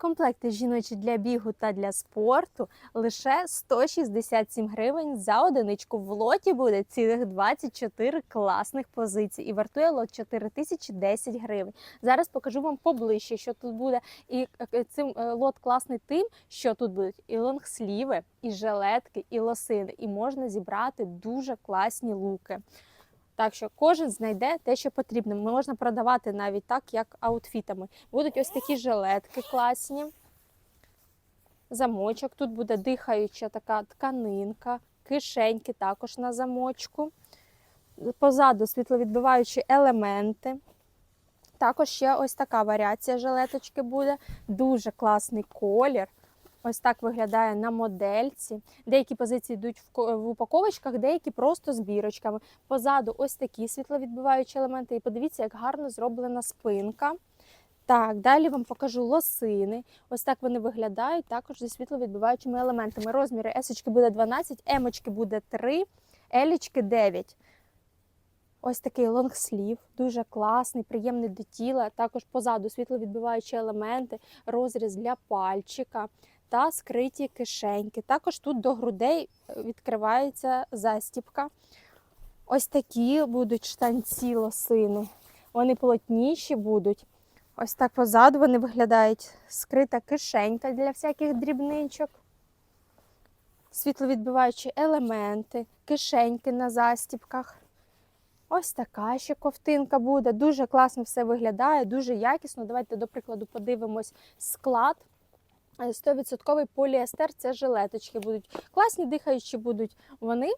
Комплекти жіночі для бігу та для спорту лише 167 гривень за одиничку. В лоті буде цілих 24 класних позицій і вартує лот 4010 гривень. Зараз покажу вам поближче, що тут буде. І е, цим е, лот класний тим, що тут будуть і лонгсліви, і жилетки, і лосини. І можна зібрати дуже класні луки. Так що кожен знайде те, що потрібно. Можна продавати навіть так, як аутфітами. Будуть ось такі жилетки класні. Замочок. Тут буде дихаюча така тканинка, кишеньки також на замочку. Позаду світловідбиваючі елементи. Також ще ось така варіація жилеточки буде. Дуже класний колір. Ось так виглядає на модельці. Деякі позиції йдуть в упаковочках, деякі просто з бірочками. Позаду ось такі світловідбиваючі елементи. І подивіться, як гарно зроблена спинка. Так, далі вам покажу лосини. Ось так вони виглядають, також зі світловідбиваючими елементами. Розміри есочки буде 12, емочки буде 3, елічки 9. Ось такий лонгслів, дуже класний, приємний до тіла. Також позаду світловідбиваючі елементи, розріз для пальчика та скриті кишеньки. Також тут до грудей е, відкривається застіпка. Ось такі будуть штанці лосини. Вони плотніші будуть. Ось так позаду вони виглядають. Скрита кишенька для всяких дрібничок. Світловідбиваючі елементи, кишеньки на застіпках. Ось така ще ковтинка буде. Дуже класно все виглядає, дуже якісно. Давайте, до прикладу, подивимось склад. Е, 100% поліестер це жилеточки будуть. Класні дихаючі будуть вони.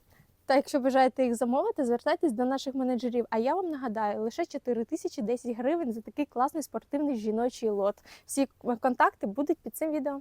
Та якщо бажаєте їх замовити, звертайтесь до наших менеджерів. А я вам нагадаю, лише 4010 гривень за такий класний спортивний жіночий лот. Всі контакти будуть під цим відео.